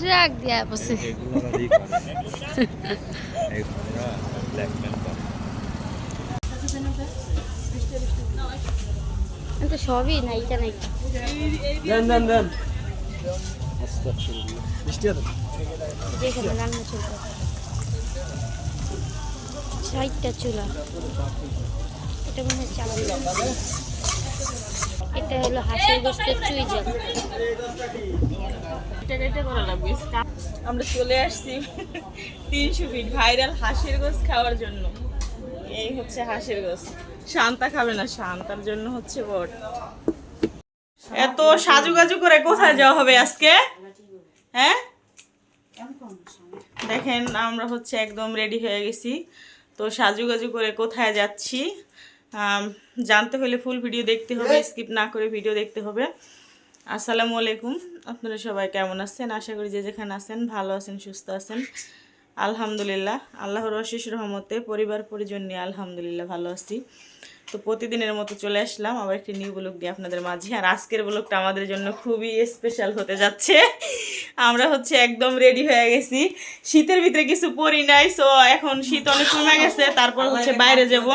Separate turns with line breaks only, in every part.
Truck দিয়া বসে আমি তো সবই নাই এটা নাই
দেন দেন
ষাটটা চুলা এটা মনে হয় চালান এটা হলো হাঁসের গোস্তের চুই জাল
এটা এটা করা লাগবে আমরা চলে আসছি তিনশো ফিট ভাইরাল হাঁসের গোস খাওয়ার জন্য। এই হচ্ছে হাঁসের গোস শান্তা খাবে না শান্তার জন্য হচ্ছে বট। এত সাজুগাজু করে কোথায় যাওয়া হবে আজকে? হ্যাঁ? দেখেন আমরা হচ্ছে একদম রেডি হয়ে গেছি। তো সাজুগাজু করে কোথায় যাচ্ছি? জানতে হলে ফুল ভিডিও দেখতে হবে স্কিপ না করে ভিডিও দেখতে হবে। আসসালামু আলাইকুম, আপনারা সবাই কেমন আছেন? আশা করি যে যেখানে আছেন, ভালো আছেন, সুস্থ আছেন। আলহামদুলিল্লাহ, আল্লাহর অশেষ রহমতে পরিবার পরিজন নিয়ে আলহামদুলিল্লাহ ভালো আছি। তো প্রতিদিনের মতো চলে আসলাম। আবার একটি নিউ ব্লগ দিয়ে আপনাদের মাঝে। আর আজকের ব্লগটা আমাদের জন্য খুবই স্পেশাল হতে যাচ্ছে। আমরা হচ্ছে একদম রেডি হয়ে গেছি। শীতের ভিতরে কিছু পরি নাই সো এখন শীত অনেক কমে গেছে। তারপর হচ্ছে বাইরে যাব।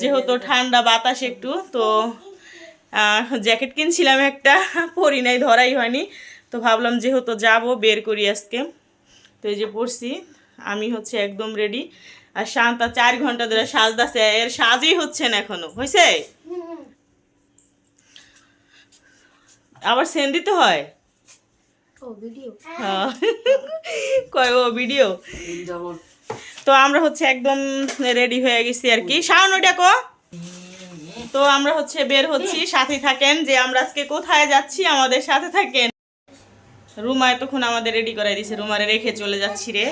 যেহেতু ঠান্ডা বাতাস একটু তো জ্যাকেট কিনছিলাম একটা। পরি নাই ধরাই হয়নি। তো ভাবলাম যেহেতু যাব বের করি আজকে। তো এই যে পড়ছি আমি হচ্ছে একদম রেডি আর শান্তা চার ঘণ্টা ধরে সাজদাছে এর সাজই হচ্ছে না এখনও হয়েছে আবার সেন দিতে হয়?
ও ভিডিও
হ্যাঁ। কয় ও ভিডিও তো আমরা হচ্ছে একদম রেডি হয়ে গেছি আর কি। শাওন ওইটা কো? তো আমরা হচ্ছে বের হচ্ছি সাথে থাকেন যে আমরা আজকে কোথায় যাচ্ছি আমাদের সাথে থাকেন। রুমা এতক্ষণ আমাদের রেডি করাই দিছে রুমারে রেখে চলে যাচ্ছি রে।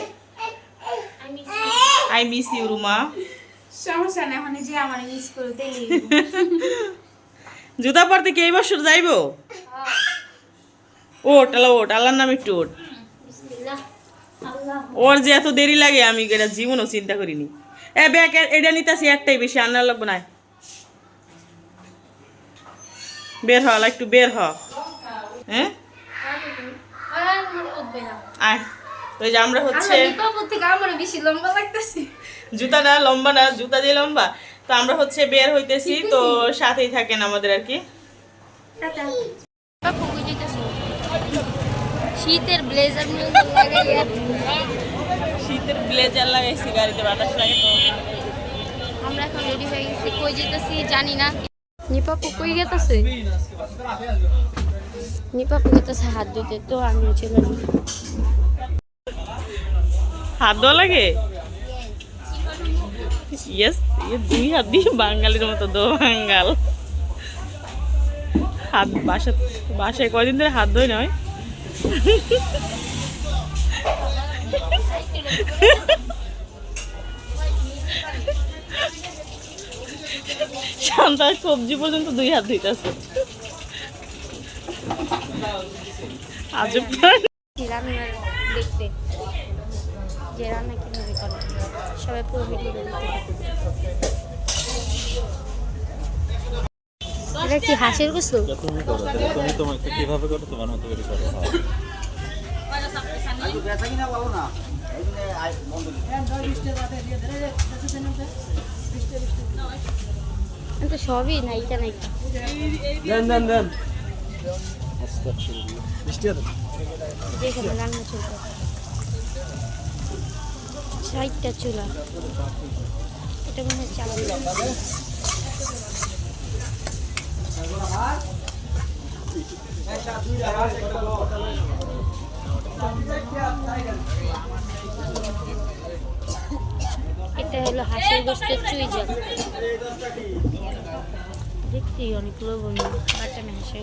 আই মিস ইউ রুমা
সমস্যা না মানে যে আমার মিস করে দিলি
জুতা পরতে কি বছর যাইবো? ওট আলা ওট আল্লাহর নাম একটু ওট। ওর যে এত দেরি লাগে আমি এটা জীবনও চিন্তা করিনি। এ ব্যাগ এটা নিতেছি একটাই বেশি আনার লাগবো না। বের হ একটু বের হ। হ্যাঁ? আয়। তো এই যে আমরা হচ্ছে
আমার থেকে আমার বেশি লম্বা লাগতেছে।
জুতা না লম্বা না জুতা যে লম্বা। তো আমরা হচ্ছে বের হইতেছি তো সাথেই থাকেন আমাদের আর কি।
শীতের ব্লেজার
শীতের ব্লেজার লাগাইছি গাড়িতে বাতাস লাগে তো।
আমরা এখন রেডি হয়ে গেছি। কই যেতেছি জানি না। নিপাপু কই গেতেছে? নিপাপু গেতেছে হাত ধুতে তো আমি চলে
হাত ধোয়া লাগে? ইয়েস দুই হাত দিয়ে বাঙালির মতো দো বাঙ্গাল হাত বাসা বাসায় কয়দিন ধরে হাত ধোয় নয় শান্তার সবজি পর্যন্ত দুই হাত ধুইতেছে।
রান্না দেখতে। যে রান্না কীভাবে করে সবাই পুরো ভিডিও এটা কি হাঁসের গোস্ত?
তুমি করো তাহলে তুমি তোমাকে কীভাবে করো তোমার মতো করে করো।
তো সবই নাই এটা নাই
দেন দেন দেন
যেখানে রান্না চলতে ষাটটা চুলা। এটা মনে হয় এটা হলো হাঁসের গোস্তের চুই জাল। দেখতেই অনেক লোভনীয়, বাটানে হাঁসের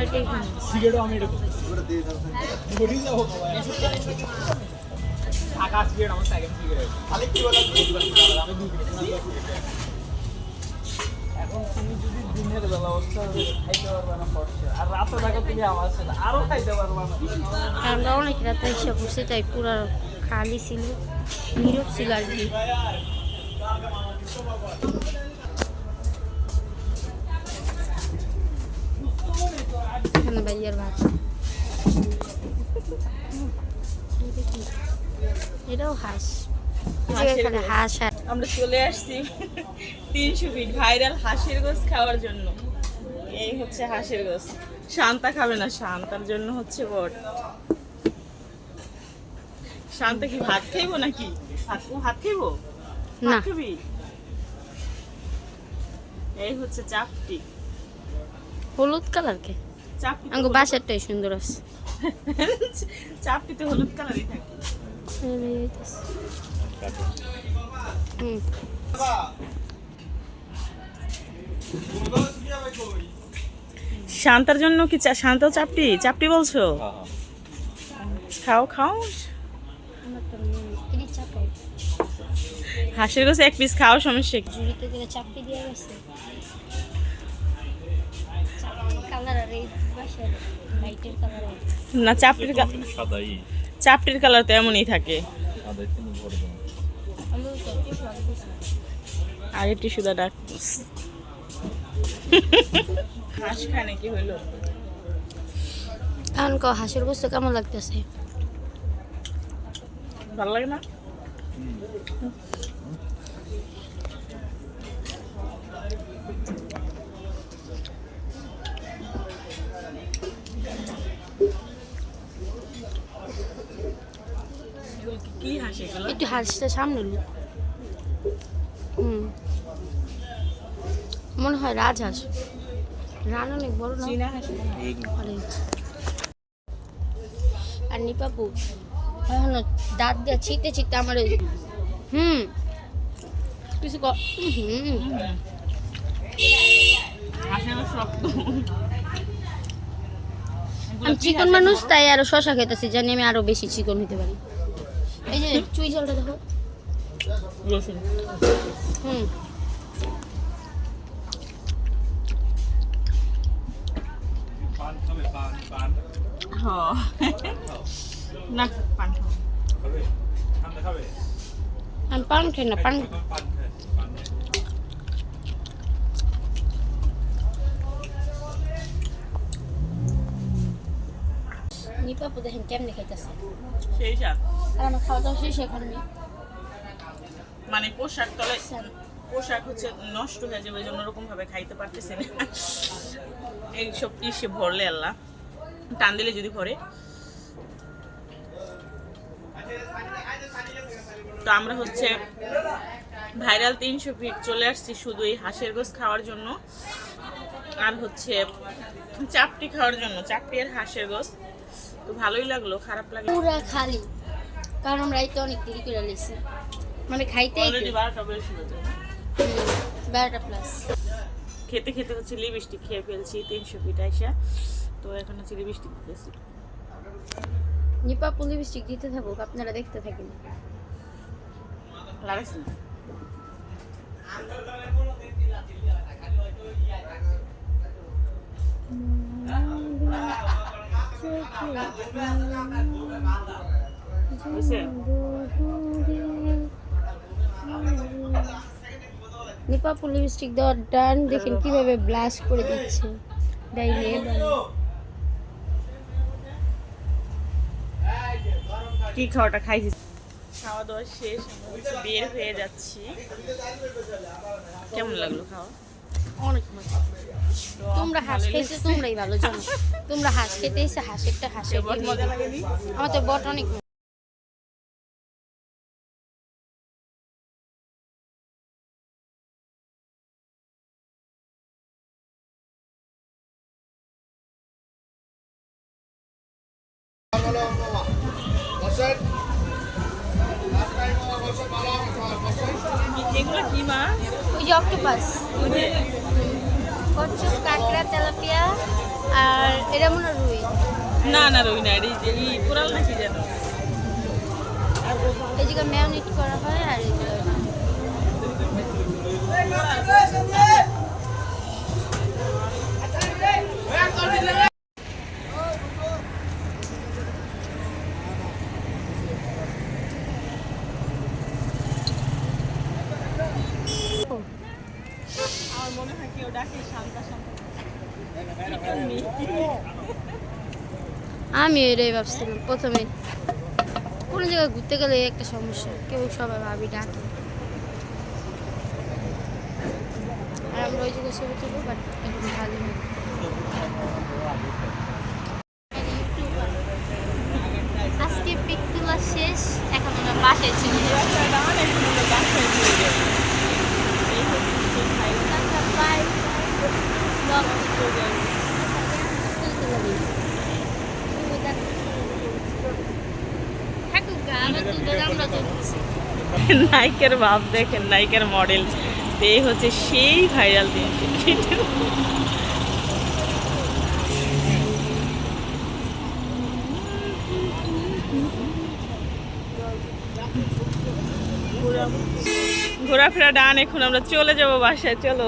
গোস্ত দিদি কি হাসি দিচ্ছে? দিকে যে করাটাই
এখন তুমি যদি দিনের বেলা অবস্থা খাইতে পারবে না ফর্সে আর রাতে থাকো তুমি আমার সাথে আরও খাইতে পারবে না।
আমরা অনেক রাতে এসে বসে তাই পুরো খালি ছিল নীরব ছিল আর কি। এখানে ভাত। এটাও হাঁস।
আমরা চলে আসছি তিনশো ফিট ভাইরাল হাঁসের গোস খাওয়ার জন্য। এই হচ্ছে হাঁসের গোস শান্তা খাবে না শান্তার জন্য হচ্ছে বট। শান্তা কি ভাত খাইবো নাকি? ভাত ভাত খাইবো?
না।
খাবি? এই হচ্ছে চাপটি।
হলুদ কালার কে? আঙ্গো বাসারটাই সুন্দর আছে।
চাপটিতে হলুদ কালারই থাকে।
হুম।
শান্তার জন্য কি চা- শান্তাও চাপটি? চাপটি বলছো?
হ্যাঁ হ্যাঁ।
খাও খাও। হাঁসের গোস এক পিস খাও সমস্যা কি?
চাপটি দিয়ে গেছে
না চাপটির
সাদাই।
চাপটির কালার তো এমনই থাকে। আগে টিস্যুদা ডাক হাঁস খায় নাকি হইল?
এখন ক হাঁসের গোস্ত কেমন লাগতেছে?
ভালো লাগে না?
একটু হাঁসটা সামনে হুম মনে হয় রাজহাঁস রান অনেক বড় না। আরে। নিপাপু এখন দাঁত দিয়ে ছিটতে ছিটতে আমার ওই- হুম। কিছু হুম। আমি চিকন মানুষ তাই আরও শশা খেতেছি জানি আমি আরও বেশি চিকন হতে পারি। এই যে চুই জলটা দেখো।
রসুন।
হুম।
হ্যাঁ। না পান খাবে।
আমি পান খাই না পান দেখেন কেমনে খাইতেছে?
সেই সাথ
আর আমার খাওয়া দাওয়া শেষ এখন
মানে পোশাক তলে পোশাক হচ্ছে নষ্ট হয়ে যাবে ওই জন্য ওরকম ভাবে খাইতে পারতেছে না। এইসব ইসে ভরলে আল্লাহ। টান দিলে যদি ভরে। তো আমরা হচ্ছে ভাইরাল তিনশো ফিট চলে আসছি শুধু এই হাঁসের গোস খাওয়ার জন্য। আর হচ্ছে চাপটি খাওয়ার জন্য চাপটি আর হাঁসের গোস তো ভালোই লাগল খারাপ লাগল
পুরা খালি। কারণ রাইতে অনেক দেরি করে লেছি। মানে খাইতে
অলরেডি বারোটা বেশি হয়ে যায়
বারোটা প্লাস
খেতে খেতে হচ্ছে লিপস্টিক খেয়ে ফেলছি তিনশো ফিট আইসা। তো এখন হচ্ছে লিপস্টিক দিতেছি।
নিপা লিপস্টিক দিতে থাকুক আপনারা দেখতে থাকেন।
লাগাইছি না হয়েছে
নিপা লিপস্টিক দেওয়ার ডান দেখেন কীভাবে ব্লাশ করে দিচ্ছে। ডাইলে
কি খাওয়াটা খাইছি খাওয়া দাওয়া শেষ বের হয়ে যাচ্ছি। কেমন লাগল খাওয়া?
অনেক মজা তোমরা হাঁস খেয়েছো। তোমরাই ভালো জানো। তোমরা হাঁস খেতে এসে হাঁসেরটা হাঁসের আমার তো বট অনেক ওই যে অক্টোপাস কচ্ছপ কাঁকড়া তেলাপিয়া আর এটা মনে রুই
না না রই না এই যে এই কোরাল নাকি যেন
এই জায়গায় ম্যারিনেট করা হয় আর এই জায়গায়
আমার মনে হয় কেউ ডাকে শান্তা শান্তা
আমি এটাই ভাবছিলাম, প্রথমে কোনো জায়গায় ঘুরতে গেলে একটা সমস্যা, কেউ সবাই ভাবি ডাকে। আর আমরা ওই ভালো আজকে পিক তোলা শেষ, এখন আমরা বাসায় চলে যাব টাটা, bye. Vlog তুলতে লাগি। থাকুক গা, আমরা তুলবো, আমরা তুলছি।
নাইকের বাপ, দেখেন নাইকের মডেল এই হচ্ছে সেই ভাইরাল দিন ঘোরাফেরা ডান, এখন আমরা চলে যাব বাসায়, চলো।